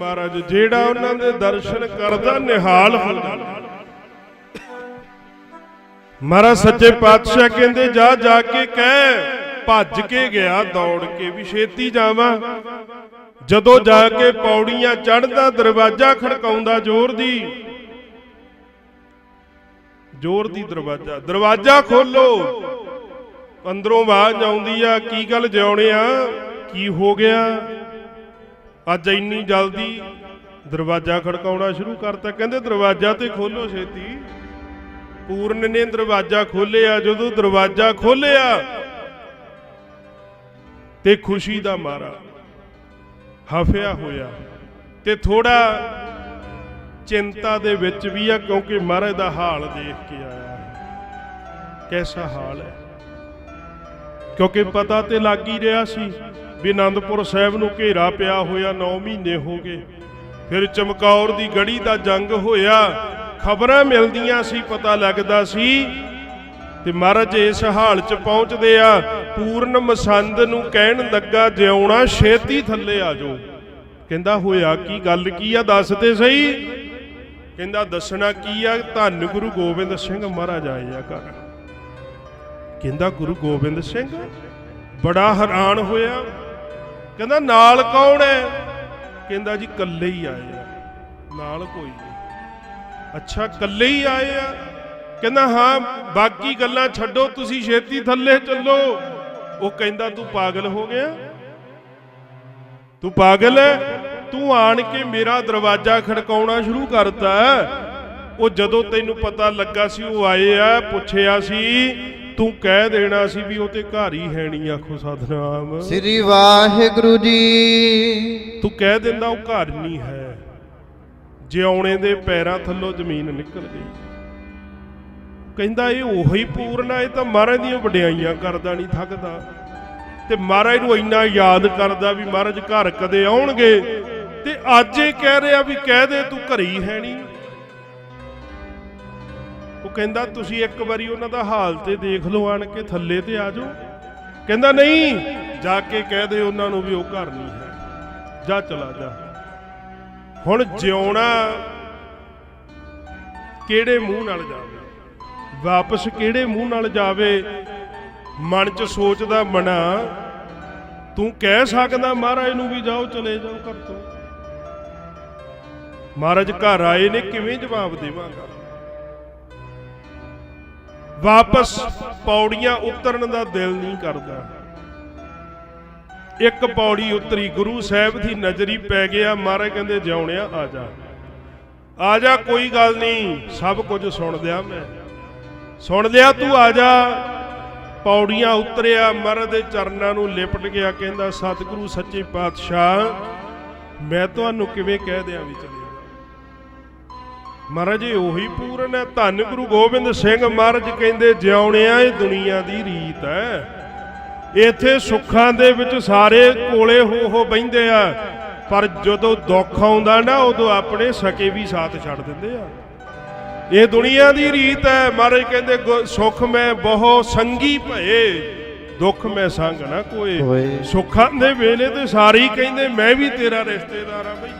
ਮਹਾਰਾਜ, ਜਿਹੜਾ ਉਹਨਾਂ ਦੇ ਦਰਸ਼ਨ ਕਰਦਾ, ਨਿਹਾਲ ਹੋ ਮਹਾਰਾਜ, ਸੱਚੇ ਪਾਤਸ਼ਾਹ ਕਹਿੰਦੇ, ਜਾ ਜਾ ਕੇ ਕਹਿ, ਭੱਜ ਕੇ ਗਿਆ, ਦੌੜ ਕੇ ਵੀ ਛੇਤੀ ਜਾਵਾਂ। ਜਦੋਂ ਜਾ ਕੇ ਪੌੜੀਆਂ ਚੜਦਾ ਦਰਵਾਜ਼ਾ ਖੜਕਾਉਂਦਾ ਜ਼ੋਰ ਦੀ। ਜ਼ੋਰ ਦੀ ਦਰਵਾਜ਼ਾ। ਦਰਵਾਜ਼ਾ ਖੋਲੋ। ਅੰਦਰੋਂ ਆਵਾਜ਼ ਆਉਂਦੀ ਆ, ਕੀ ਗੱਲ ਜਿਉਣਿਆ ਕੀ ਹੋ ਗਿਆ? ਅੱਜ ਇੰਨੀ ਜਲਦੀ ਦਰਵਾਜ਼ਾ ਖੜਕਾਉਣਾ ਸ਼ੁਰੂ ਕਰਤਾ। ਕਹਿੰਦੇ ਦਰਵਾਜ਼ਾ ਤੇ ਖੋਲੋ ਛੇਤੀ। ਪੂਰਨ ਨੇ ਦਰਵਾਜ਼ਾ ਖੋਲਿਆ ਜਦੋਂ ਦਰਵਾਜ਼ਾ ਖੋਲਿਆ ਤੇ ਖੁਸ਼ੀ ਦਾ ਮਾਰਾ ਹਫਿਆ ਹੋਇਆ ਤੇ ਥੋੜਾ ਚਿੰਤਾ ਦੇ ਵਿੱਚ ਵੀ ਆ, ਕਿਉਂਕਿ ਮਹਾਰਾਜ ਦਾ ਹਾਲ ਦੇਖ ਕੇ ਆਇਆ। ਕੈਸਾ ਹਾਲ ਹੈ? ਕਿਉਂਕਿ ਪਤਾ ਤੇ ਲੱਗ ਹੀ ਰਿਹਾ ਸੀ ਵੀ ਆਨੰਦਪੁਰ ਸਾਹਿਬ ਨੂੰ ਘੇਰਾ ਪਿਆ ਹੋਇਆ 9 ਮਹੀਨੇ ਹੋ ਗਏ। ਫਿਰ ਚਮਕੌਰ ਦੀ ਗੜੀ ਦਾ ਜੰਗ ਹੋਇਆ। ਖਬਰਾਂ ਮਿਲਦੀਆਂ ਸੀ, ਪਤਾ ਲੱਗਦਾ ਸੀ ਤੇ ਮਹਾਰਾਜ ਇਸ ਹਾਲ 'ਚ ਪਹੁੰਚਦੇ ਆ। ਪੂਰਨ ਮਸੰਦ ਨੂੰ ਕਹਿਣ ਲੱਗਾ, ਜਿਉਣਾ ਛੇਤੀ ਥੱਲੇ ਆ ਜਾਓ। ਕਹਿੰਦਾ, ਹੋਇਆ ਕੀ? ਗੱਲ ਕੀ ਆ? ਦੱਸ ਤੇ ਸਹੀ? ਕਹਿੰਦਾ, ਦੱਸਣਾ ਕੀ ਆ? ਧੰਨ ਗੁਰੂ ਗੋਬਿੰਦ ਸਿੰਘ ਮਹਾਰਾਜ ਆਏ ਆ ਘਰ। ਕਹਿੰਦਾ, ਗੁਰੂ ਗੋਬਿੰਦ ਸਿੰਘ, ਬੜਾ ਹੈਰਾਨ ਹੋਇਆ। ਕਹਿੰਦਾ, ਨਾਲ ਕੌਣ ਹੈ? ਕਹਿੰਦਾ, ਜੀ, ਇਕੱਲੇ ਹੀ ਆਏ ਆ। ਨਾਲ ਕੋਈ ਨਹੀਂ। ਅੱਛਾ, ਇਕੱਲੇ ਹੀ ਆਏ ਆ? ਕਹਿੰਦਾ, ਹਾਂ, ਬਾਕੀ ਗੱਲਾਂ ਛੱਡੋ, ਤੁਸੀਂ ਛੇਤੀ ਥੱਲੇ ਚੱਲੋ। ਉਹ ਕਹਿੰਦਾ, ਤੂੰ ਪਾਗਲ ਹੋ ਗਿਆ? ਤੂੰ ਪਾਗਲ ਹੈ ਤੂੰ ਆਣ ਕੇ ਮੇਰਾ ਦਰਵਾਜ਼ਾ ਖੜਕਾਉਣਾ ਸ਼ੁਰੂ ਕਰਤਾ। ਉਹ ਜਦੋਂ ਤੈਨੂੰ ਪਤਾ ਲੱਗਾ ਸੀ, ਉਹ ਆਏ ਆ, ਪੁੱਛਿਆ ਸੀ ਤੂੰ ਕਹਿ ਦੇਣਾ ਸੀ ਵੀ ਉਹ ਤੇ ਘਰ ਹੀ ਹੈ ਨਹੀਂ ਆਖੋ ਸਤਨਾਮ। ਸ੍ਰੀ ਵਾਹਿਗੁਰੂ ਜੀ। ਤੂੰ ਕਹਿ ਦਿੰਦਾ ਉਹ ਘਰ ਨਹੀਂ ਹੈ। ਜਿਉਣੇ ਦੇ ਪੈਰਾਂ ਥੱਲੋਂ ਜ਼ਮੀਨ ਨਿਕਲ ਗਈ ਕਹਿੰਦਾ ਇਹ ਉਹੀ ਪੂਰਨ ਆ ਇਹ ਤਾਂ ਮਹਾਰਾਜ ਦੀਆਂ ਵਡਿਆਈਆਂ ਕਰਦਾ ਨਹੀਂ ਥੱਕਦਾ। ਤੇ ਮਹਾਰਾਜ ਨੂੰ ਇੰਨਾ ਯਾਦ ਕਰਦਾ ਵੀ ਮਹਾਰਾਜ ਘਰ ਕਦੇ ਆਉਣਗੇ। ਤੇ ਅੱਜ ਇਹ ਕਹਿ ਰਿਹਾ ਵੀ ਕਹਿ ਦੇ ਤੂੰ ਘਰੇ ਹੀ ਹੈ ਨਹੀਂ ਉਹ ਕਹਿੰਦਾ, ਤੁਸੀਂ ਇੱਕ ਵਾਰੀ ਉਹਨਾਂ ਦਾ ਹਾਲ ਤੇ ਦੇਖ ਲਓ, ਆਣ ਕੇ ਥੱਲੇ ਤੇ ਆ ਜਾਓ। ਕਹਿੰਦਾ, ਨਹੀਂ, ਜਾ ਕੇ ਕਹਿ ਦੇ ਉਹਨਾਂ ਨੂੰ ਵੀ ਉਹ ਘਰ ਨਹੀਂ ਹੈ। ਜਾ ਚਲਾ ਜਾ। ਹੁਣ ਜਿਉਣਾ ਕਿਹੜੇ ਮੂੰਹ ਨਾਲ ਜਾਵੇ? ਵਾਪਸ ਕਿਹੜੇ ਮੂੰਹ ਨਾਲ ਜਾਵੇ? ਮਨ 'ਚ ਸੋਚਦਾ ਮਨਾ, ਤੂੰ ਕਹਿ ਸਕਦਾ ਮਹਾਰਾਜ ਨੂੰ ਵੀ ਜਾਓ, ਚਲੇ ਜਾਓ ਘਰ ਤੋਂ। ਮਹਾਰਾਜ, ਘਰ ਆਏ ਨੇ, ਕਿਵੇਂ ਜਵਾਬ ਦੇਵਾਂਗਾ? ਵਾਪਸ ਪੌੜੀਆਂ ਉਤਰਨ ਦਾ ਦਿਲ ਨਹੀਂ ਕਰਦਾ। ਇੱਕ ਪੌੜੀ ਉਤਰੀ ਗੁਰੂ ਸਾਹਿਬ ਦੀ ਨਜ਼ਰੀ ਪੈ ਗਿਆ, ਮਹਾਰਾਜ ਕਹਿੰਦੇ, ਜਿਉਣਿਆ, ਆ ਜਾ। ਆ ਜਾ, ਕੋਈ ਗੱਲ ਨਹੀਂ, ਸਭ ਕੁਝ ਸੁਣ ਲਿਆ ਮੈਂ। ਸੁਣ ਲਿਆ ਤੂੰ, ਆ ਜਾ। ਪੌੜੀਆਂ ਉਤਰਿਆ, ਮਹਾਰਾਜ ਦੇ ਚਰਨਾਂ ਨੂੰ ਲਿਪਟ ਗਿਆ, ਕਹਿੰਦਾ, ਸਤਿਗੁਰੂ, ਸੱਚੇ ਪਾਤਸ਼ਾਹ, ਮੈਂ ਤੁਹਾਨੂੰ ਕਿਵੇਂ ਕਹਿ ਦਿਆਂ ਵੀ ਮਹਾਰਾਜ ਇਹ ਉਹੀ ਪੂਰਨ ਹੈ। ਧੰਨ ਗੁਰੂ ਗੋਬਿੰਦ ਸਿੰਘ ਮਹਾਰਾਜ ਕਹਿੰਦੇ ਜਿਉਣਿਆ ਇਹ ਦੁਨੀਆ ਦੀ ਰੀਤ ਹੈ। ਇੱਥੇ ਸੁੱਖਾਂ ਦੇ ਵਿੱਚ ਸਾਰੇ ਕੋਲੇ ਹੋ ਹੋ ਬੈੰਦੇ ਆ। ਪਰ ਜਦੋਂ ਦੁੱਖ ਆਉਂਦਾ ਨਾ ਉਦੋਂ ਆਪਣੇ ਸਕੇ ਵੀ ਸਾਥ ਛੱਡ ਦਿੰਦੇ ਆ। ਇਹ ਦੁਨੀਆ ਦੀ ਰੀਤ ਹੈ। ਮਹਾਰਾਜ ਕਹਿੰਦੇ ਸੁਖ ਮੈਂ ਬਹੁ ਸੰਗੀ ਭਏ ਦੁੱਖ ਮੈਂ ਸੰਗ ਨਾ ਕੋਏ। ਸੁੱਖਾਂ ਦੇ ਵੇਲੇ ਤੇ ਸਾਰੇ ਹੀ ਕਹਿੰਦੇ ਮੈਂ ਵੀ ਤੇਰਾ ਰਿਸ਼ਤੇਦਾਰ ਆ ਬਈ।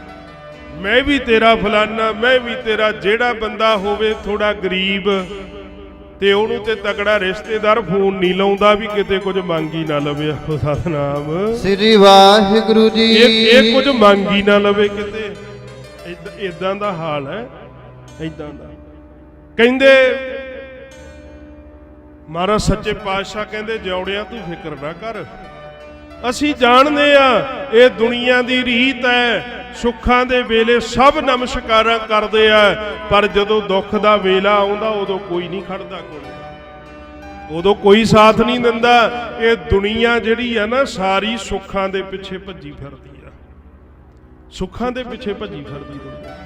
ਮੈਂ ਵੀ ਤੇਰਾ ਫਲਾਨਾ ਮੈਂ ਵੀ ਤੇਰਾ ਜਿਹੜਾ ਬੰਦਾ ਹੋਵੇ ਥੋੜਾ ਗਰੀਬ ਤੇ ਉਹਨੂੰ ਤੇ ਤਕੜਾ ਰਿਸ਼ਤੇਦਾਰ ਫੋਨ ਨਹੀਂ ਲਾਉਂਦਾ ਵੀ ਕਿਤੇ ਕੁਝ ਮੰਗੀ ਨਾ ਲਵੇ ਆਖੋ ਸਤਨਾਮ। ਸ੍ਰੀ ਵਾਹਿਗੁਰੂ ਜੀ। ਇਹ ਇਹ ਕੁਝ ਮੰਗੀ ਨਾ ਲਵੇ ਕਿਤੇ। ਇਦਾਂ ਦਾ ਹਾਲ ਹੈ ਇਦਾਂ ਦਾ। ਕਹਿੰਦੇ ਮਹਾਰਾਜ ਸੱਚੇ ਪਾਤਸ਼ਾਹ ਕਹਿੰਦੇ ਜੋੜਿਆ ਤੂੰ ਫਿਕਰ ਨਾ ਕਰ। ਅਸੀਂ ਜਾਣਦੇ ਆ ਇਹ ਦੁਨੀਆ ਦੀ ਰੀਤ ਹੈ ਸੁੱਖਾਂ ਦੇ ਵੇਲੇ ਸਭ ਨਮਸਕਾਰਾਂ ਕਰਦੇ ਆ, ਪਰ ਜਦੋਂ ਦੁੱਖ ਦਾ ਵੇਲਾ ਆਉਂਦਾ, ਉਦੋਂ ਕੋਈ ਨਹੀਂ ਖੜਦਾ ਕੋਲ। ਉਦੋਂ ਕੋਈ ਸਾਥ ਨਹੀਂ ਦਿੰਦਾ। ਇਹ ਦੁਨੀਆ ਜਿਹੜੀ ਆ ਨਾ, ਸਾਰੀ ਸੁੱਖਾਂ ਦੇ ਪਿੱਛੇ ਭੱਜੀ ਫਿਰਦੀ ਆ। ਸੁੱਖਾਂ ਦੇ ਪਿੱਛੇ ਭੱਜੀ ਫਿਰਦੀ ਦੁਨੀਆ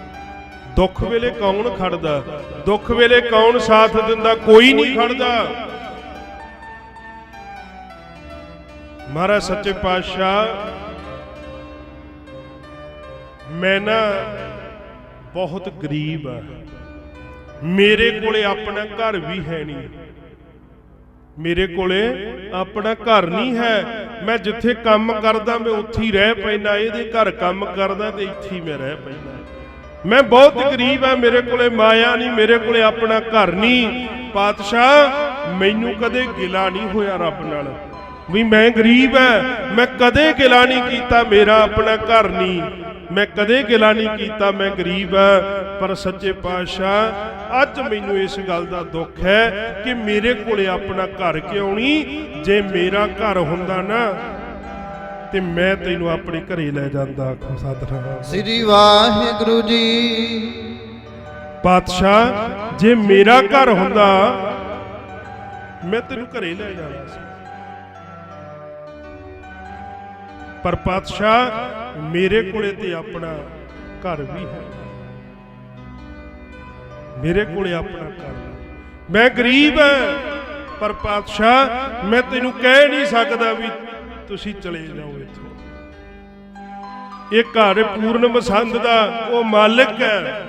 ਦੁੱਖ ਵੇਲੇ ਕੌਣ ਖੜਦਾ? ਦੁੱਖ ਵੇਲੇ ਕੌਣ ਸਾਥ ਦਿੰਦਾ? ਕੋਈ ਨਹੀਂ ਖੜਦਾ। ਮਹਾਰਾਜ, ਸੱਚੇ ਪਾਤਸ਼ਾਹ ਮੈਂ ਨਾ ਬਹੁਤ ਗਰੀਬ ਆ। ਮੇਰੇ ਕੋਲੇ ਆਪਣਾ ਘਰ ਵੀ ਹੈ ਨਹੀਂ। ਮੇਰੇ ਕੋਲੇ ਆਪਣਾ ਘਰ ਨਹੀਂ ਹੈ। ਮੈਂ ਜਿੱਥੇ ਕੰਮ ਕਰਦਾ, ਮੈਂ ਉੱਥੇ ਹੀ ਰਹਿ ਪੈਂਦਾ। ਇਹਦੇ ਘਰ ਕੰਮ ਕਰਦਾ ਤੇ ਇੱਥੇ ਹੀ ਮੈਂ ਰਹਿ ਪੈਂਦਾ। ਮੈਂ ਬਹੁਤ ਗਰੀਬ ਆ। ਮੇਰੇ ਕੋਲੇ ਮਾਇਆ ਨਹੀਂ, ਮੇਰੇ ਕੋਲੇ ਆਪਣਾ ਘਰ ਨਹੀਂ। ਪਾਤਸ਼ਾਹ, ਮੈਨੂੰ ਕਦੇ ਗਿਲਾ ਨਹੀਂ ਹੋਇਆ ਰੱਬ ਨਾਲ। ਵੀ ਮੈਂ ਗਰੀਬ ਐ ਮੈਂ ਕਦੇ ਗਿਲਾ ਨਹੀਂ ਕੀਤਾ। ਮੇਰਾ ਆਪਣਾ ਘਰ ਨਹੀਂ। ਮੈਂ ਕਦੇ ਗਿਲਾ ਨਹੀਂ ਕੀਤਾ ਮੈਂ ਗਰੀਬ ਐ ਪਰ ਸੱਚੇ ਪਾਤਸ਼ਾਹ ਅੱਜ ਮੈਨੂੰ ਇਸ ਗੱਲ ਦਾ ਦੁੱਖ ਹੈ ਕਿ ਮੇਰੇ ਕੋਲੇ ਆਪਣਾ ਘਰ ਕਿਉਂ ਨਹੀਂ? ਜੇ ਮੇਰਾ ਘਰ ਹੁੰਦਾ ਨਾ ਤੇ ਮੈਂ ਤੈਨੂੰ ਆਪਣੇ ਘਰੇ ਲੈ ਜਾਂਦਾ ਸਤਿਨਾਮ। ਸ੍ਰੀ ਵਾਹਿਗੁਰੂ ਜੀ। ਪਾਤਸ਼ਾਹ ਜੇ ਮੇਰਾ ਘਰ ਹੁੰਦਾ ਮੈਂ ਤੈਨੂੰ ਘਰੇ ਲੈ ਜਾਣਾ ਸੀ। ਪਰ ਪਾਤਸ਼ਾਹ, ਮੇਰੇ ਕੋਲੇ ਤੇ ਆਪਣਾ ਘਰ ਵੀ ਹੈ। ਮੇਰੇ ਕੋਲੇ ਆਪਣਾ ਘਰ ਮੈਂ ਗਰੀਬ ਹਾਂ, ਪਰ ਪਾਤਸ਼ਾਹ, ਮੈਂ ਤੈਨੂੰ ਕਹਿ ਨਹੀਂ ਸਕਦਾ ਵੀ ਤੁਸੀਂ ਚਲੇ ਜਾਓ ਇੱਥੋਂ। ਇਹ ਘਰ ਪੂਰਨ ਮਸੰਦ ਦਾ ਉਹ ਮਾਲਕ ਹੈ।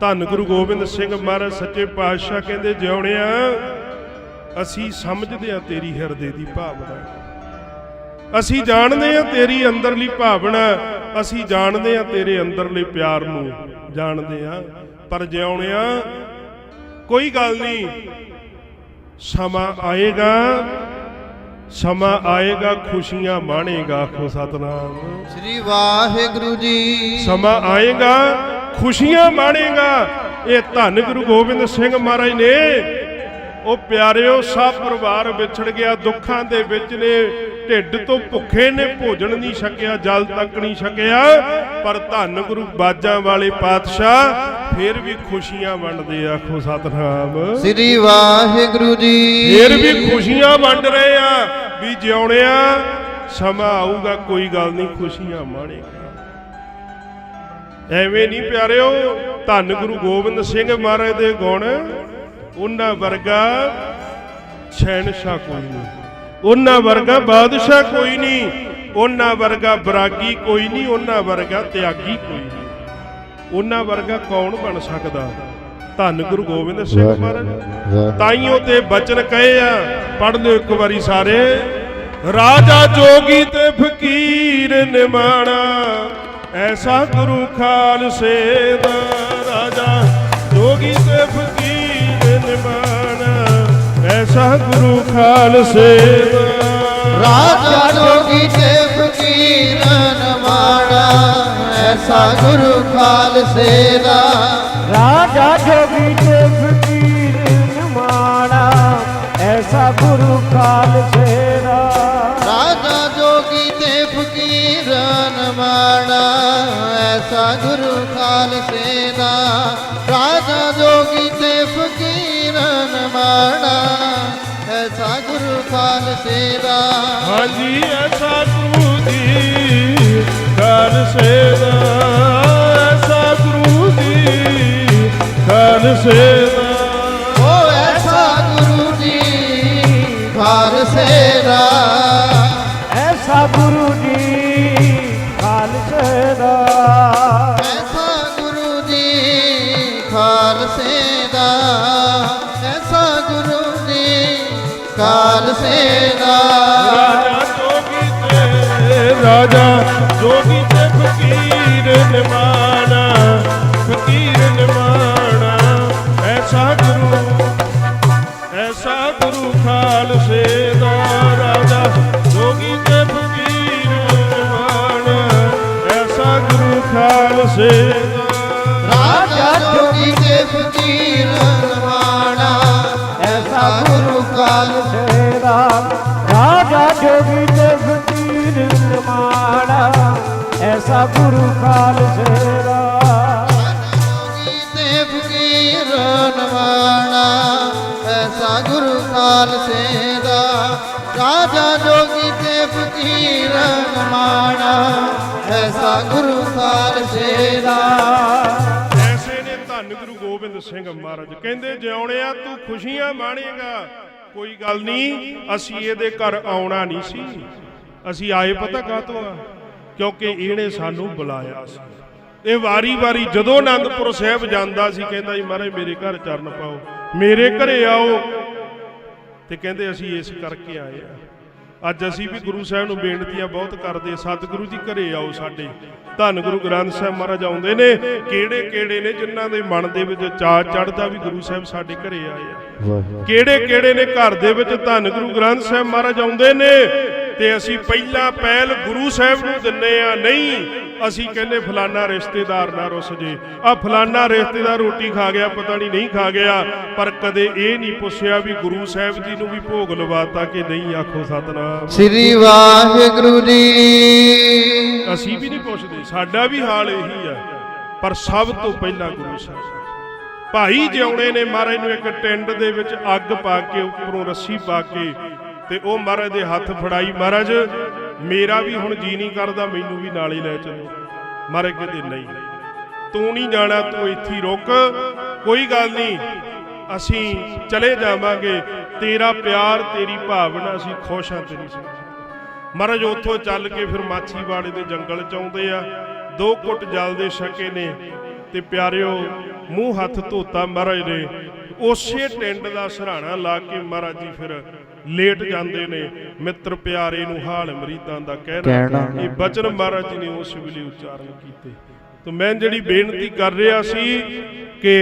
ਧੰਨ ਗੁਰੂ ਗੋਬਿੰਦ ਸਿੰਘ ਮਹਾਰਾਜ ਸੱਚੇ ਪਾਤਸ਼ਾਹ ਕਹਿੰਦੇ, ਜਿਉਣਿਆ, ਅਸੀਂ ਸਮਝਦੇ ਆ ਤੇਰੀ ਹਿਰਦੇ ਦੀ ਭਾਵਨਾ ਅਸੀਂ ਜਾਣਦੇ ਆ ਤੇਰੀ ਅੰਦਰਲੀ ਭਾਵਨਾ ਅਸੀਂ ਜਾਣਦੇ ਆ ਤੇਰੇ ਅੰਦਰਲੇ ਪਿਆਰ ਨੂੰ ਜਾਣਦੇ ਆ ਪਰ ਜਿਉਣਿਆ ਕੋਈ ਗੱਲ ਨਹੀਂ। ਸਮਾਂ ਆਏਗਾ ਸਮਾਂ ਆਏਗਾ ਖੁਸ਼ੀਆਂ ਮਾਣੇਗਾ ਆਖੋ ਸਤਨਾਮ। ਸ੍ਰੀ ਵਾਹਿਗੁਰੂ ਜੀ। ਸਮਾਂ ਆਏਗਾ ਖੁਸ਼ੀਆਂ ਮਾਣੇਗਾ। ਇਹ ਧੰਨ ਗੁਰੂ ਗੋਬਿੰਦ ਸਿੰਘ ਮਹਾਰਾਜ ਨੇ। ਉਹ ਪਿਆਰਿਓ ਸਭ ਪਰਿਵਾਰ ਵਿਛੜ ਗਿਆ ਦੁੱਖਾਂ ਦੇ ਵਿੱਚ ਨੇ। ਢਿੱਡ ਤੋਂ ਭੁੱਖੇ ਨੇ ਭੋਜਨ ਨਹੀਂ ਛਕਿਆ ਜਲ ਤੱਕ ਨਹੀਂ ਛਕਿਆ ਪਰ ਧੰਨ ਗੁਰੂ ਬਾਜਾਂ ਵਾਲੇ ਪਾਤਸ਼ਾਹ ਫਿਰ ਵੀ ਖੁਸ਼ੀਆਂ ਵੰਡਦੇ ਆਖੋ ਸਤਨਾਮ। ਸ੍ਰੀ ਵਾਹਿਗੁਰੂ ਜੀ। ਫੇਰ ਵੀ ਖੁਸ਼ੀਆਂ ਵੰਡ ਰਹੇ ਆ ਵੀ ਜਿਉਣਿਆ ਸਮਾਂ ਆਊਗਾ ਕੋਈ ਗੱਲ ਨਹੀਂ ਖੁਸ਼ੀਆਂ ਮਾਣੇਗਾ। ਐਵੇਂ ਨਹੀਂ ਪਿਆਰਿਓ ਧੰਨ ਗੁਰੂ ਗੋਬਿੰਦ ਸਿੰਘ ਮਹਾਰਾਜ ਦੇ ਗੁਣ ਉਹਨਾਂ ਵਰਗਾ ਸ਼ਹਿਨशाह ਕੋਈ ਨਹੀਂ। ਉਹਨਾਂ ਵਰਗਾ ਬਾਦਸ਼ਾਹ ਕੋਈ ਨਹੀਂ। ਉਹਨਾਂ ਵਰਗਾ ਬਰਾਗੀ ਕੋਈ ਨਹੀਂ ਉਹਨਾਂ ਵਰਗਾ ਤਿਆਗੀ ਕੋਈ ਨਹੀਂ। ਉਹਨਾਂ ਵਰਗਾ ਕੌਣ ਬਣ ਸਕਦਾ? ਧੰਨ ਗੁਰੂ ਗੋਬਿੰਦ ਸਿੰਘ ਮਹਾਰਾਜ। ਤਾਈਓ ਤੇ ਬਚਨ ਕਹੇ ਆ। ਪੜ੍ਹ ਲਿਓ ਇੱਕ ਵਾਰੀ ਸਾਰੇ। ਰਾਜਾ ਜੋਗੀ ਤੇ ਫਕੀਰ ਨਿਮਾਣਾ। ਐਸਾ ਗੁਰੂ ਖਾਲਸੇ ਦਾ ਰਾਜਾ। ਜੋਗੀ ਤੇ ਫਕੀਰ ਨਿਮਾਣਾ। ਐਸਾ ਗੁਰੂ ਖਾਲਸੇ। ਰਾਜਾ ਜੋਗੀ ਤੇ ਫਕੀਰ ਨਮਾਣਾ ਐਸਾ ਗੁਰੂ ਖਾਲਸੇ ਦਾ। ਰਾਜਾ ਜੋਗੀ ਤੇ ਫਕੀਰ ਨਿਮਾਣਾ ਐਸਾ ਗੁਰੂ ਖਾਲਸੇ ਦਾ। ਰਾਜਾ ਜੋਗੀ ਤੇ ਫਕੀਰ ਨਮਾਣਾ ਐਸਾ ਗੁਰੂ ਖਾਲਸੇ ਦਾ। ਰਾਜਾ ਜੋਗੀ ਦਾ ਹਾਂਜੀ ਐਸਾ ਗੁਰੂ ਦੀ ਐਸਾ ਗੁਰੂ ਦੀ ਖਾਲਸੇ ਦਾ ਓ ਐਸਾ ਗੁਰੂ ਜੀ ਗੁਰੂ ਜੀ ਖਾਲਸੇ ਦਾ ਰਾਜਾ ਜੋਗੀ ਤੇ ਰਾਜਾ ਜੋਗੀ ਗੁਰੂ ਖਾਲਸੇ ਦਾ ਜੋਗੀ ਤੇ ਫਕੀਰ ਨਵਾਣਾ ਐਸਾ ਗੁਰੂ ਖਾਲਸੇ ਦਾ ਰਾਜਾ ਜੋਗੀ ਤੇ ਫਕੀਰ ਨਵਾਣਾ ਐਸਾ ਗੁਰੂ ਖਾਲਸੇ ਦਾ ਐਸੇ ਨੇ ਧੰਨ ਗੁਰੂ ਗੋਬਿੰਦ ਸਿੰਘ ਮਹਾਰਾਜ। ਕਹਿੰਦੇ ਜਿਉਣਿਆ ਤੂੰ ਖੁਸ਼ੀਆਂ ਮਾਣੇਗਾ। ਕੋਈ ਗੱਲ ਨਹੀਂ ਅਸੀਂ ਇਹਦੇ ਘਰ ਆਉਣਾ ਨਹੀਂ ਸੀ। ਅਸੀਂ ਆਏ ਪਤਾ ਕਾਹਤੋਂ ਆ? ਕਿਉਂਕਿ ਇਹਨੇ ਸਾਨੂੰ ਬੁਲਾਇਆ ਸੀ। ਇਹ ਵਾਰੀ-ਵਾਰੀ ਜਦੋਂ ਆਨੰਦਪੁਰ ਸਾਹਿਬ ਜਾਂਦਾ ਸੀ ਕਹਿੰਦਾ ਜੀ ਮਹਾਰਾਜ ਮੇਰੇ ਘਰ ਚਰਨ ਪਾਓ ਮੇਰੇ ਘਰੇ ਆਓ। ਤੇ ਕਹਿੰਦੇ ਅਸੀਂ ਇਸ ਕਰਕੇ ਆਏ ਆ ਅੱਜ ਅਸੀਂ ਵੀ ਗੁਰੂ ਸਾਹਿਬ ਨੂੰ ਬੇਨਤੀਆਂ ਬਹੁਤ ਕਰਦੇ ਸਤਿਗੁਰੂ ਜੀ ਘਰੇ ਆਓ ਸਾਡੇ। ਧੰਨ ਗੁਰੂ ਗ੍ਰੰਥ ਸਾਹਿਬ ਮਹਾਰਾਜ ਆਉਂਦੇ ਨੇ ਕਿਹੜੇ ਕਿਹੜੇ ਨੇ ਜਿਨ੍ਹਾਂ ਦੇ ਮਨ ਦੇ ਵਿੱਚ ਚਾਅ ਚੜਦਾ ਵੀ ਗੁਰੂ ਸਾਹਿਬ ਸਾਡੇ ਘਰੇ ਆਏ ਆ। ਕਿਹੜੇ ਕਿਹੜੇ ਨੇ ਘਰ ਦੇ ਵਿੱਚ ਧੰਨ ਗੁਰੂ ਗ੍ਰੰਥ ਸਾਹਿਬ ਮਹਾਰਾਜ ਆਉਂਦੇ ਨੇ ਤੇ ਅਸੀਂ ਪਹਿਲਾਂ ਪਹਿਲ ਗੁਰੂ ਸਾਹਿਬ ਨੂੰ ਦਿੰਨੇ ਆ ਨਹੀਂ ਅਸੀਂ ਕਹਿੰਦੇ ਫਲਾਨਾ ਰਿਸ਼ਤੇਦਾਰ ਨਾ ਰੁੱਸ ਜੇ। ਆ ਫਲਾਨਾ ਰਿਸ਼ਤੇਦਾਰ ਰੋਟੀ ਖਾ ਗਿਆ ਪਤਾ ਨਹੀਂ ਨਹੀਂ ਖਾ ਗਿਆ ਪਰ ਕਦੇ ਇਹ ਨਹੀਂ ਪੁੱਛਿਆ ਵੀ ਗੁਰੂ ਸਾਹਿਬ ਜੀ ਨੂੰ ਵੀ ਭੋਗ ਲਵਾਤਾ ਕਿ ਨਹੀਂ ਆਖੋ ਸਤਨਾਮ। ਸ੍ਰੀ ਵਾਹਿਗੁਰੂ ਜੀ ਅਸੀਂ ਵੀ ਨਹੀਂ ਪੁੱਛਦੇ ਸਾਡਾ ਵੀ ਹਾਲ ਇਹੀ ਹੈ ਪਰ ਸਭ ਤੋਂ ਪਹਿਲਾਂ ਗੁਰੂ ਸਾਹਿਬ। ਭਾਈ ਜਿਉਣੇ ਨੇ ਮਹਾਰਾਜ ਨੂੰ ਇੱਕ ਟਿੰਡ ਦੇ ਵਿੱਚ ਅੱਗ ਪਾ ਕੇ ਉੱਪਰੋਂ ਰੱਸੀ ਪਾ ਕੇ ਤੇ ਉਹ ਮਹਾਰਾਜ ਦੇ ਹੱਥ ਫੜਾਈ। ਮਹਾਰਾਜ, ਮੇਰਾ ਵੀ ਹੁਣ ਜੀ ਨਹੀਂ ਕਰਦਾ, ਮੈਨੂੰ ਵੀ ਨਾਲ ਹੀ ਲੈ ਚੱਲੋ। ਮਹਾਰਾਜ ਕਹਿੰਦੇ, ਨਹੀਂ, ਤੂੰ ਨਹੀਂ ਜਾਣਾ, ਤੂੰ ਇੱਥੇ ਰੁਕ। ਕੋਈ ਗੱਲ ਨਹੀਂ, ਅਸੀਂ ਚਲੇ ਜਾਵਾਂਗੇ। ਤੇਰਾ ਪਿਆਰ, ਤੇਰੀ ਭਾਵਨਾ, ਅਸੀਂ ਖੁਸ਼ ਹਾਂ ਤੇਰੀ ਮਹਾਰਾਜ ਉੱਥੋਂ ਚੱਲ ਕੇ ਫਿਰ ਮਾਛੀਵਾੜੇ ਦੇ ਜੰਗਲ ਚ ਆਉਂਦੇ ਆ। ਦੋ ਘੁੱਟ ਜਲ ਦੇ ਛਕੇ ਨੇ ਤੇ ਪਿਆਰਿਓ, ਮੂੰਹ ਹੱਥ ਧੋਤਾ ਮਹਾਰਾਜ ਨੇ। ਉਸੇ ਟਿੰਡ ਦਾ ਸਹਾਰਾ ਲਾ ਕੇ ਮਹਾਰਾਜ ਜੀ ਫਿਰ ਲੇਟ ਜਾਂਦੇ ਨੇ। ਮਿੱਤਰ ਪਿਆਰੇ ਨੂੰ ਹਾਲ ਮਰੀਦਾਂ ਦਾ ਕਹਿਣਾ ਇਹ ਬਚਨ ਮਹਾਰਾਜ ਜੀ ਨੇ ਉਸ ਵੇਲੇ ਉਚਾਰਨ ਕੀਤੇ। ਤੇ ਮੈਂ ਜਿਹੜੀ ਬੇਨਤੀ ਕਰ ਰਿਹਾ ਸੀ ਕਿ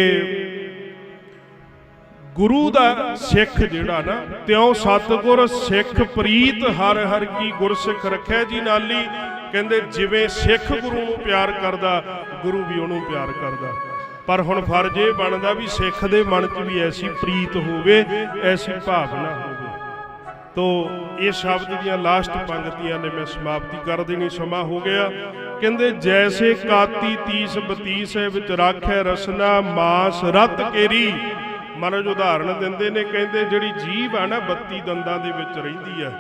ਗੁਰੂ ਦਾ ਸਿੱਖ ਜਿਹੜਾ ਨਾ ਤਿਉ ਸਤਗੁਰ ਸਿੱਖ ਪ੍ਰੀਤ ਹਰ ਹਰ ਕੀ ਗੁਰਸਿੱਖ ਰੱਖਿਆ ਜੀ ਨਾਲੀ। ਕਹਿੰਦੇ ਜਿਵੇਂ ਸਿੱਖ ਗੁਰੂ ਨੂੰ ਪਿਆਰ ਕਰਦਾ ਗੁਰੂ ਵੀ ਉਹਨੂੰ ਪਿਆਰ ਕਰਦਾ। ਪਰ ਹੁਣ ਫਰਜ਼ ਇਹ ਬਣਦਾ ਵੀ ਸਿੱਖ ਦੇ ਮਨ 'ਚ ਵੀ ਐਸੀ ਪ੍ਰੀਤ ਹੋਵੇ ਐਸੀ ਭਾਵਨਾ ਹੋਵੇ। ਤੋ ਇਹ ਸ਼ਬਦ ਦੀਆਂ ਲਾਸਟ ਪੰਕਤੀਆਂ ਨੇ ਮੈਂ ਸਮਾਪਤੀ ਕਰ ਦੇਣੀ, ਸਮਾਂ ਹੋ ਗਿਆ। ਕਹਿੰਦੇ, ਜੈਸੇ ਕਾਤੀ 30 32 ਵਿੱਚ ਰਾਖੈ ਰਸਨਾ ਮਾਸ ਰਤ ਕੇਰੀ। ਮਹਾਰਾਜ ਉਦਾਹਰਣ ਦਿੰਦੇ ਨੇ, ਕਹਿੰਦੇ, ਜਿਹੜੀ ਜੀਭ ਆ ਨਾ 32 ਦੰਦਾਂ ਦੇ ਵਿੱਚ ਰਹਿੰਦੀ ਆ।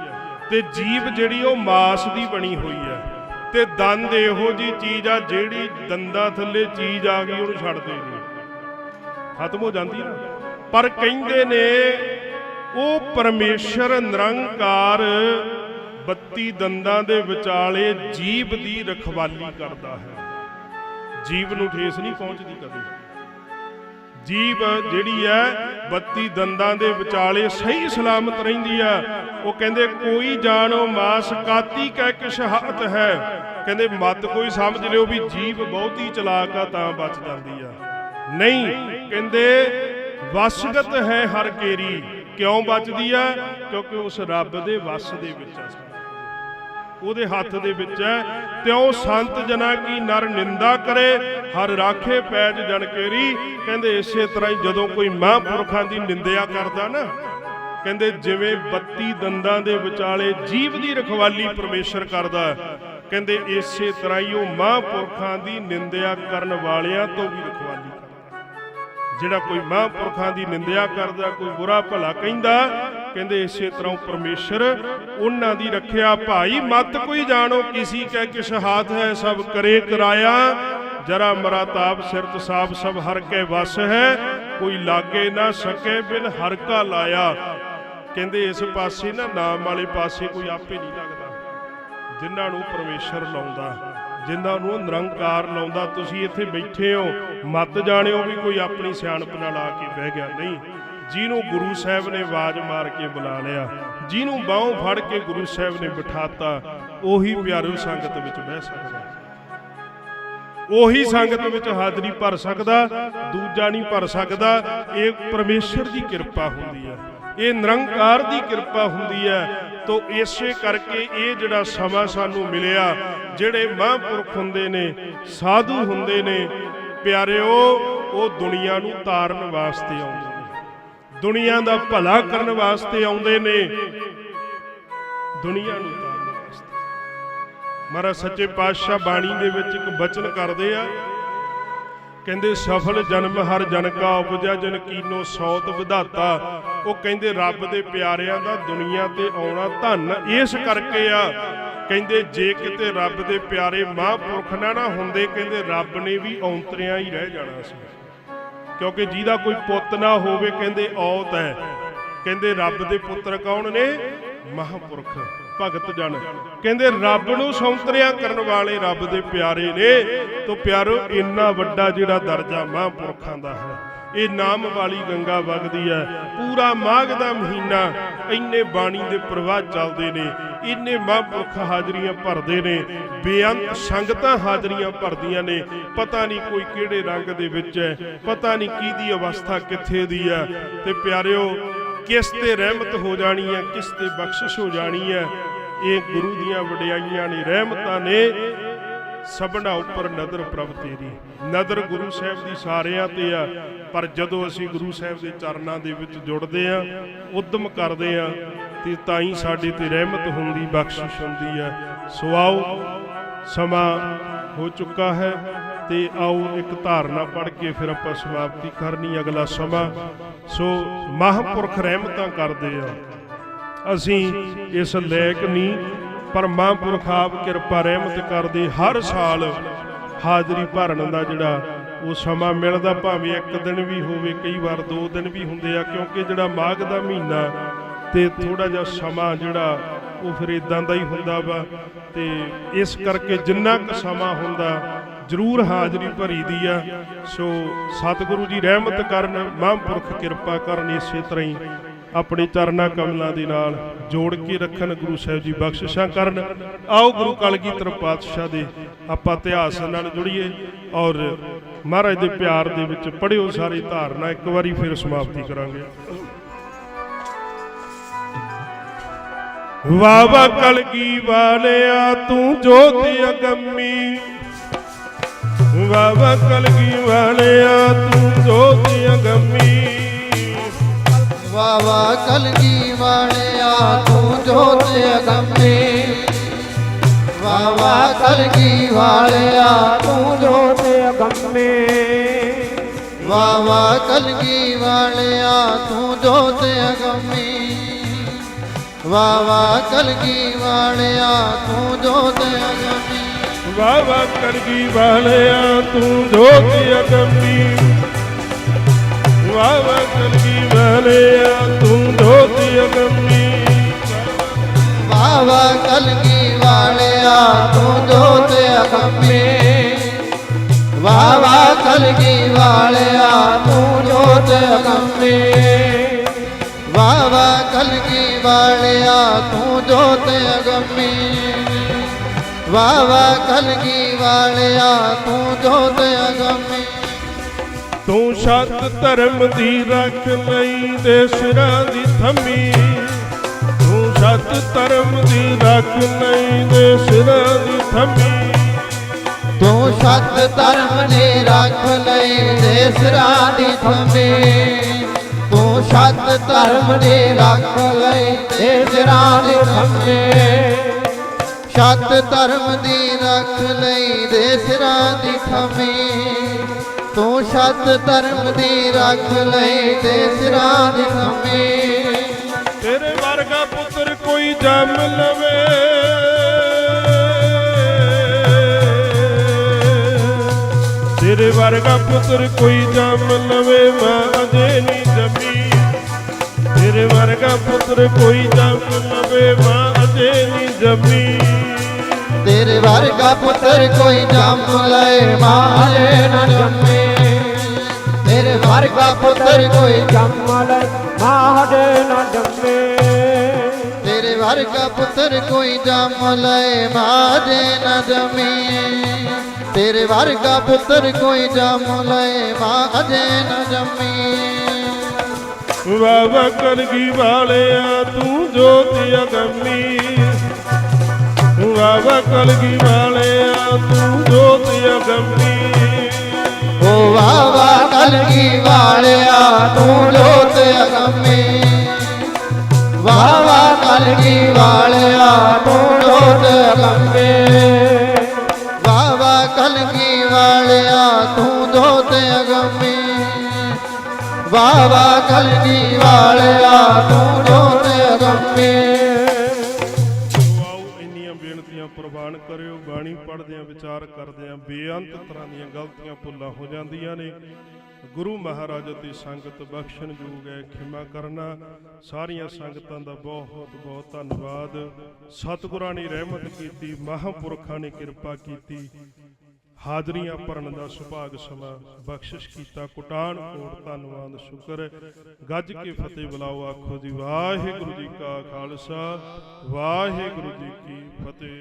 ਤੇ ਜੀਭ ਜਿਹੜੀ, ਉਹ ਮਾਸ ਦੀ ਬਣੀ ਹੋਈ ਹੈ ਤੇ ਦੰਦ ਇਹੋ ਜੀ ਚੀਜ਼ ਆ, ਜਿਹੜੀ ਦੰਦਾਂ ਥੱਲੇ ਚੀਜ਼ ਆ ਗਈ, ਉਹਨੂੰ ਛੱਡਦੇ ਨਹੀਂ ਖਤਮ ਹੋ ਜਾਂਦੀ ਨਾ। ਪਰ ਕਹਿੰਦੇ ਨੇ ਉਹ ਪਰਮੇਸ਼ਰ ਨਿਰੰਕਾਰ 32 ਦੰਦਾਂ ਦੇ ਵਿਚਾਲੇ ਜੀਵ ਦੀ ਰਖਵਾਲੀ ਕਰਦਾ ਹੈ। ਜੀਵ ਨੂੰ ਠੇਸ ਨਹੀਂ ਪਹੁੰਚਦੀ ਕਦੇ। ਜੀਵ ਜਿਹੜੀ ਹੈ 32 ਦੰਦਾਂ ਦੇ ਵਿਚਾਲੇ ਸਹੀ ਸਲਾਮਤ ਰਹਿੰਦੀ ਆ ਉਹ ਕਹਿੰਦੇ, ਕੋਈ ਜਾਣੋ ਮਾਸ ਕਾਤੀ ਕਹਿ ਕਿਛ ਹੱਤ ਹੈ। ਕਹਿੰਦੇ, ਮਤ ਕੋਈ ਸਮਝ ਲਿਓ ਵੀ ਜੀਵ ਬਹੁਤੀ ਚਲਾਕ ਆ, ਤਾਂ ਬਚ ਜਾਂਦੀ ਆ। ਨਹੀਂ, ਕਹਿੰਦੇ, ਵਸਗਤ ਹੈ ਹਰ ਕੇਰੀ। ਕਿਉਂ ਬਚਦੀ ਹੈ? ਕਿਉਂਕਿ ਉਸ ਰੱਬ ਦੇ ਵਸ ਦੇ ਵਿੱਚ ਆ ਉਹਦੇ ਹੱਥ ਦੇ ਵਿੱਚ ਹੈ। ਤਿਉ ਸੰਤ ਜਨਾ ਕੀ ਨਰ ਨਿੰਦਾ ਕਰੇ? ਹਰ ਰਾਖੇ ਪੈਜ ਜਨ ਕੇਰੀ। ਕਹਿੰਦੇ ਇਸੇ ਤਰ੍ਹਾਂ ਹੀ ਜਦੋਂ ਕੋਈ ਮਹਾਂਪੁਰਖਾਂ ਦੀ ਨਿੰਦਿਆ ਕਰਦਾ ਨਾ, ਕਹਿੰਦੇ ਜਿਵੇਂ 32 ਦੰਦਾਂ ਦੇ ਵਿਚਾਲੇ ਜੀਵ ਦੀ ਰਖਵਾਲੀ ਪਰਮੇਸ਼ਰ ਕਰਦਾ ਕਹਿੰਦੇ ਇਸੇ ਤਰ੍ਹਾਂ ਹੀ ਉਹ ਮਹਾਂਪੁਰਖਾਂ ਦੀ ਨਿੰਦਿਆ ਕਰਨ ਵਾਲਿਆਂ ਤੋਂ ਵੀ ਰਖਵਾਲੀ ਜਿਹੜਾ ਕੋਈ ਮਹਾਂਪੁਰਖਾਂ ਦੀ ਨਿੰਦਿਆ ਕਰਦਾ, ਕੋਈ ਬੁਰਾ ਭਲਾ ਕਹਿੰਦਾ, ਕਹਿੰਦੇ ਇਸੇ ਤਰ੍ਹਾਂ ਉਹ ਪਰਮੇਸ਼ਰ, ਉਹਨਾਂ ਦੀ ਰੱਖਿਆ ਭਾਈ ਮਤ ਕੋਈ ਜਾਣੋ, ਕਿਸੀ ਕੈ ਕਿਛ ਹਾਥ ਹੈ, ਸਭ ਕਰੇ ਕਰਾਇਆ। ਜਰਾ ਮਰਾ ਤਾਪ ਸਿਰਤ ਸਾਬ ਸਭ ਹਰ ਕੇ ਵਸ ਹੈ, ਕੋਈ ਲਾਗੇ ਨਾ ਸਕੇ ਬਿਨ ਹਰ ਕਾ ਲਾਇਆ। ਕਹਿੰਦੇ ਇਸ ਪਾਸੇ ਨਾ, ਨਾਮ ਵਾਲੇ ਪਾਸੇ ਕੋਈ ਆਪੇ ਨਹੀਂ ਲੱਗਦਾ, ਜਿਨ੍ਹਾਂ ਨੂੰ ਪਰਮੇਸ਼ਰ ਲਾਉਂਦਾ। ਜਿਨ੍ਹਾਂ ਨੂੰ ਨਿਰੰਕਾਰ ਲਾਉਂਦਾ ਤੁਸੀਂ ਇੱਥੇ ਬੈਠੇ ਹੋ, ਮਤ ਜਾਣਿਓ ਵੀ ਕੋਈ ਆਪਣੀ ਸਿਆਣਪ ਨਾਲ ਆ ਕੇ ਬਹਿ ਗਿਆ। ਨਹੀਂ, ਜਿਹਨੂੰ ਗੁਰੂ ਸਾਹਿਬ ਨੇ ਆਵਾਜ਼ ਮਾਰ ਕੇ ਬੁਲਾ ਲਿਆ, ਜਿਹਨੂੰ ਬਾਹੋਂ ਫੜ ਕੇ ਗੁਰੂ ਸਾਹਿਬ ਨੇ ਬਿਠਾਤਾ, ਉਹੀ ਪਿਆਰੂ ਸੰਗਤ ਵਿੱਚ ਬਹਿ ਸਕਦਾ। ਉਹੀ ਸੰਗਤ ਵਿੱਚ ਹਾਜ਼ਰੀ ਭਰ ਸਕਦਾ, ਦੂਜਾ ਨਹੀਂ ਭਰ ਸਕਦਾ, ਇਹ ਪਰਮੇਸ਼ਰ ਦੀ ਕਿਰਪਾ ਹੁੰਦੀ ਹੈ। ਇਹ ਨਿਰੰਕਾਰ ਦੀ ਕਿਰਪਾ ਹੁੰਦੀ ਹੈ ਤੋ ਇਸੇ ਕਰਕੇ ਇਹ ਜਿਹੜਾ ਸਮਾਂ ਸਾਨੂੰ ਮਿਲਿਆ, ਜਿਹੜੇ ਮਹਾਂਪੁਰਖ ਹੁੰਦੇ ਨੇ, ਸਾਧੂ ਹੁੰਦੇ ਨੇ, ਪਿਆਰਿਓ, ਉਹ ਦੁਨੀਆ ਨੂੰ ਤਾਰਨ ਵਾਸਤੇ ਆਉਂਦੇ ਨੇ। ਦੁਨੀਆ ਦਾ ਭਲਾ ਕਰਨ ਵਾਸਤੇ ਆਉਂਦੇ ਨੇ। ਦੁਨੀਆ ਨੂੰ ਤਾਰਨ ਵਾਸਤੇ। ਮਹਾਰਾਜ ਸੱਚੇ ਪਾਤਸ਼ਾਹ ਬਾਣੀ ਦੇ ਵਿੱਚ ਇੱਕ ਬਚਨ ਕਰਦੇ ਆ ਕਹਿੰਦੇ, ਸਫਲ ਜਨਮ ਹਰ ਜਨ ਕਾ ਉਪਜਾ, ਜਨ ਕੀਨੋ ਸੌਤ ਵਿਧਾਤਾ। ਉਹ ਕਹਿੰਦੇ, ਰੱਬ ਦੇ ਪਿਆਰਿਆਂ ਦਾ ਦੁਨੀਆ ਤੇ ਆਉਣਾ ਧੰਨ, ਇਸ ਕਰਕੇ ਆ। ਕਹਿੰਦੇ, ਜੇ ਕਿਤੇ ਰੱਬ ਦੇ ਪਿਆਰੇ ਮਹਾਂਪੁਰਖ ਨਾ ਨਾ ਹੁੰਦੇ, ਕਹਿੰਦੇ, ਰੱਬ ਨੇ ਵੀ ਔਂਤਰਿਆਂ ਹੀ ਰਹਿ ਜਾਣਾ ਸੀ। ਕਿਉਂਕਿ ਜਿਹਦਾ ਕੋਈ ਪੁੱਤ ਨਾ ਹੋਵੇ, ਕਹਿੰਦੇ, ਔਤ ਹੈ। ਕਹਿੰਦੇ, ਰੱਬ ਦੇ ਪੁੱਤਰ ਕੌਣ ਨੇ? ਮਹਾਂਪੁਰਖ। ਭਗਤ ਜਨ। ਕਹਿੰਦੇ, ਰੱਬ ਨੂੰ ਸੌਂਤਰਿਆ ਕਰਨ ਵਾਲੇ ਰੱਬ ਦੇ ਪਿਆਰੇ ਨੇ। ਤੋ ਪਿਆਰੋ, ਇੰਨਾ ਵੱਡਾ ਜਿਹੜਾ ਦਰਜਾ ਮਹਾਂਪੁਰਖਾਂ ਦਾ ਹੈ, ਇਹ ਨਾਮ ਵਾਲੀ ਗੰਗਾ ਵਗਦੀ ਹੈ। ਪੂਰਾ ਮਾਘ ਦਾ ਮਹੀਨਾ ਇੰਨੇ ਬਾਣੀ ਦੇ ਪ੍ਰਵਾਹ ਚੱਲਦੇ ਨੇ, ਇੰਨੇ ਮਹਾਂਪੁਰਖ ਹਾਜ਼ਰੀਆਂ ਭਰਦੇ ਨੇ, ਬੇਅੰਤ ਸੰਗਤਾਂ ਹਾਜ਼ਰੀਆਂ ਭਰਦੀਆਂ ਨੇ। ਪਤਾ ਨਹੀਂ ਕੋਈ ਕਿਹੜੇ ਰੰਗ ਦੇ ਵਿੱਚ ਹੈ, ਪਤਾ ਨਹੀਂ ਕਿਹਦੀ ਅਵਸਥਾ ਕਿੱਥੇ ਦੀ ਹੈ। ਤੇ ਪਿਆਰਿਓ, ਕਿਸ ਤੇ ਰਹਿਮਤ ਹੋ ਜਾਣੀ ਹੈ, ਕਿਸ ਤੇ ਬਖਸ਼ਿਸ਼ ਹੋ ਜਾਣੀ ਹੈ ਇਹ ਗੁਰੂ ਦੀਆਂ ਵਡਿਆਈਆਂ ਨੇ, ਰਹਿਮਤਾਂ ਨੇ ਸਭਨਾ ਉੱਪਰ ਨਦਰ ਪ੍ਰਭ ਤੇਰੀ। ਨਦਰ ਗੁਰੂ ਸਾਹਿਬ ਦੀ ਸਾਰਿਆਂ ਤੇ ਆ, ਪਰ ਜਦੋਂ ਅਸੀਂ ਗੁਰੂ ਸਾਹਿਬ ਦੇ ਚਰਨਾਂ ਦੇ ਵਿੱਚ ਜੁੜਦੇ ਆ, ਉਦਮ ਕਰਦੇ ਆ, ਤੇ ਤਾਂ ਹੀ ਸਾਡੇ ਤੇ ਰਹਿਮਤ ਹੁੰਦੀ, ਬਖਸ਼ਿਸ਼ ਹੁੰਦੀ ਆ। ਸੋ ਆਓ, ਸਮਾਂ ਹੋ ਚੁੱਕਾ ਹੈ, ਤੇ ਆਓ ਇੱਕ ਧਾਰਨਾ ਪੜ੍ਹ ਕੇ ਫਿਰ ਆਪਾਂ ਸਮਾਪਤੀ ਕਰਨੀ, ਅਗਲਾ ਸਮਾਂ। ਸੋ ਮਹਾਂਪੁਰਖ ਰਹਿਮਤਾਂ ਕਰਦੇ ਆ। ਅਸੀਂ ਇਸ ਲੈਕ ਨਹੀਂ ਪਰ ਮਹਾਂਪੁਰਖ ਆਪ ਕਿਰਪਾ ਰਹਿਮਤ ਕਰਦੇ ਹਰ ਸਾਲ ਹਾਜ਼ਰੀ ਭਰਨ ਦਾ ਜਿਹੜਾ ਉਹ ਸਮਾਂ ਮਿਲਦਾ, ਭਾਵੇਂ ਇੱਕ ਦਿਨ ਵੀ ਹੋਵੇ, ਕਈ ਵਾਰ ਦੋ ਦਿਨ ਵੀ ਹੁੰਦੇ ਆ, ਕਿਉਂਕਿ ਜਿਹੜਾ ਮਾਘ ਦਾ ਮਹੀਨਾ ਤੇ ਥੋੜਾ ਜਿਹਾ ਸਮਾਂ ਜਿਹੜਾ ਉਹ ਫਿਰ ਇਦਾਂ ਦਾ ਹੀ ਹੁੰਦਾ ਵਾ ਤੇ ਇਸ ਕਰਕੇ ਜਿੰਨਾ ਕੁ ਸਮਾਂ ਹੁੰਦਾ, ਜ਼ਰੂਰ ਹਾਜ਼ਰੀ ਭਰੀ ਦੀ ਆ। ਸੋ ਸਤਿਗੁਰੂ ਜੀ ਰਹਿਮਤ ਕਰਨ, ਮਹਾਂਪੁਰਖ ਕਿਰਪਾ ਕਰਨ, ਇਸੇ ਤਰ੍ਹਾਂ ਹੀ ਆਪਣੇ ਚਰਨਾ ਕਮਲਾਂ ਦੇ ਨਾਲ ਜੋੜ ਕੇ ਰੱਖਣ ਗੁਰੂ ਸਾਹਿਬ ਜੀ ਬਖਸ਼ਿਸ਼ਾਂ ਕਰਨ। ਆਓ ਗੁਰੂ ਕਲਗੀਧਰ ਪਾਤਸ਼ਾਹ ਦੇ ਆਪਾਂ ਇਤਿਹਾਸ ਨਾਲ ਜੁੜੀਏ ਔਰ ਮਹਾਰਾਜ ਦੇ ਪਿਆਰ ਦੇ ਵਿੱਚ ਪੜਿਓ ਸਾਰੀ ਧਾਰਨਾ, ਇੱਕ ਵਾਰੀ ਫਿਰ ਸਮਾਪਤੀ ਕਰਾਂਗੇ। ਵਾਵਾ ਕਲਗੀ ਵਾਲਿਆ, ਤੂੰ ਜੋਤ ਅਗੰਮੀ। ਵਾਵਾ ਕਲਗੀ ਵਾਲਿਆ, ਤੂੰ ਜੋਤ ਅਗੰਮੀ। ਵਾਵਾ ਕਲਗੀ ਵਾਲਿਆ ਤੂੰ ਜੋਤ ਅਗੰਮੀ। ਵਾਵਾ ਕਲਗੀ ਵਾਲਿਆ ਤੂੰ ਜੋਤ ਅਗੰਮੇ। ਵਾਵਾ ਕਲਗੀ ਵਾਲਿਆ ਤੂੰ ਜੋਤ ਅਗੰਮੀ। ਵਾਵਾ ਕਲਗੀ ਵਾਲਿਆ ਤੂੰ ਜੋਤ ਅਗੰਮੀ। ਵਾਵਾ ਕਲਗੀ ਵਾਲਿਆ ਤੂੰ ਜੋਤ ਅਗੰਮੀ। ਵਾਵਾ ਕਲਗੀ ਵਾਲਿਆ ਤੂੰ ਜੋਤ ਅਗੰਮੀ ਵਾਵਾ ਕਲਗੀ ਵਾਲਿਆ ਤੂੰ ਜੋਤ ਅਗੰਮੀ ਵਾਵਾ ਕਲਗੀ ਵਾਲਿਆ ਤੂੰ ਜੋਤ ਅਗੰਮੀ ਵਾਵਾ ਕਲਗੀ ਵਾਲਿਆ ਤੂੰ ਜੋਤ ਅਗੰਮੀ ਵਾਵਾ ਕਲਗੀ ਵਾਲਿਆ ਤੂੰ ਜੋਤ ਅਗੰਮੀ ਤੂੰ ਸਤ ਧਰਮ ਦੀ ਰੱਖ ਲਈ ਦੇ ਸਿਰਾਂ ਦੀ ਥੰਮੀ। ਤੂੰ ਸਤ ਧਰਮ ਦੀ ਰੱਖ ਲਈ ਦੇ ਸਿਰਾਂ ਦੀ ਥੰਮੀ। ਤੂੰ ਸਤ ਧਰਮ ਨੇ ਰੱਖ ਲਈ ਦੇ ਸਿਰਾਂ ਦੀ ਥੰਮੀ। ਤੂੰ ਸਤ ਧਰਮ ਨੇ ਰੱਖ ਲਈ ਦੇ ਸਿਰਾਂ ਦੀ ਥੰਮੀ। ਸਤ ਧਰਮ ਦੀ ਰੱਖ ਲਈ ਦੇ ਸਿਰਾਂ ਦੀ ਥੰਮੀ। ਤੂੰ ਸਤ ਧਰਮ ਦੀ ਰੱਖ ਲਈ ਦੇ ਸਿਰਾਂ ਦੀ ਥੰਮੀ ਤੇਰੇ ਵਰਗਾ ਪੁੱਤਰ ਕੋਈ ਜੰਮ ਲਵੇ। ਤੇਰੇ ਵਰਗਾ ਪੁੱਤਰ ਕੋਈ ਜੰਮ ਲਵੇ, ਮਾਂ ਅਜੇ ਨਹੀਂ ਜੰਮੀ। ਤੇਰੇ ਵਰਗਾ ਪੁੱਤਰ ਕੋਈ ਜੰਮ ਲਵੇ, ਮਾਂ ਅਜੇ ਨਹੀਂ ਜੰਮੀ। ਤੇਰੇ ਵਰਗਾ ਪੁੱਤਰ ਕੋਈ ਜੰਮ ਲੈ ਮਾਰੇ ਨਾ ਜੰਮੇ। ਤੇਰੇ ਵਰਗਾ ਪੁੱਤਰ ਕੋਈ ਜੰਮਲ ਮਾਹਦੇ ਨਾ ਜੰਮੇ। ਤੇਰੇ ਵਰਗਾ ਪੁੱਤਰ ਕੋਈ ਜੰਮ ਲੈ ਮਾਰੇ ਨਾ ਜੰਮੀ। ਤੇਰੇ ਵਰਗਾ ਪੁੱਤਰ ਕੋਈ ਜੰਮ ਲੈ ਮਾਰੇ ਨਾ ਜੰਮੀ। ਵਾਵਾ ਕਲਗੀ ਵਾਲਿਆ, ਤੂੰ ਜੋਤ ਅਗੰਮੀ। ਵਾਵਾ ਕਲਗੀ ਵਾਲਿਆ ਤੂੰ ਜੋਤ ਅਗੰਮੀ ਓ ਵਾਵਾ ਕਲਗੀ ਵਾਲਿਆ ਤੂੰ ਜੋਤ ਅਗੰਮੀ ਵਾਵਾ ਕਲਗੀ ਵਾਲਿਆ ਤੂੰ ਜੋਤ ਅਗੰਮੀ ਵਾਵਾ ਕਲਗੀ ਵਾਲਿਆ ਤੂੰ ਜੋਤ ਅਗੰਮੀ ਵਾਵਾ ਕਲਗੀ ਵਾਲਿਆ ਤੂੰ ਜੋਤ ਅਗੰਮੀ ਪ੍ਰਵਾਨ ਕਰਿਓ, ਬਾਣੀ ਪੜ੍ਹਦਿਆਂ, ਵਿਚਾਰ ਕਰਦਿਆਂ, ਬੇਅੰਤ ਤਰ੍ਹਾਂ ਦੀਆਂ ਗਲਤੀਆਂ ਭੁੱਲਾਂ ਹੋ ਜਾਂਦੀਆਂ ਨੇ। ਗੁਰੂ ਮਹਾਰਾਜ ਅਤੇ ਸੰਗਤ ਬਖਸ਼ਣ ਯੋਗ ਹੈ, ਖਿਮਾ ਕਰਨਾ। ਸਾਰੀਆਂ ਸੰਗਤਾਂ ਦਾ ਬਹੁਤ ਬਹੁਤ ਧੰਨਵਾਦ। ਸਤਿਗੁਰਾਂ ਨੇ ਰਹਿਮਤ ਕੀਤੀ, ਮਹਾਂਪੁਰਖਾਂ ਨੇ ਕਿਰਪਾ ਕੀਤੀ। ਹਾਜ਼ਰੀਆਂ ਭਰਨ ਦਾ ਸੁਭਾਗ ਸਮਾਂ ਬਖਸ਼ਿਸ਼ ਕੀਤਾ। ਕੁਟਾਨ ਕੋਟ ਧੰਨਵਾਦ, ਸ਼ੁਕਰ। ਗੱਜ ਕੇ ਫਤਿਹ ਬੁਲਾਓ ਆਖੋ ਜੀ। ਵਾਹਿਗੁਰੂ ਜੀ ਕਾ ਖਾਲਸਾ, ਵਾਹਿਗੁਰੂ ਜੀ ਕੀ ਫਤਿਹ।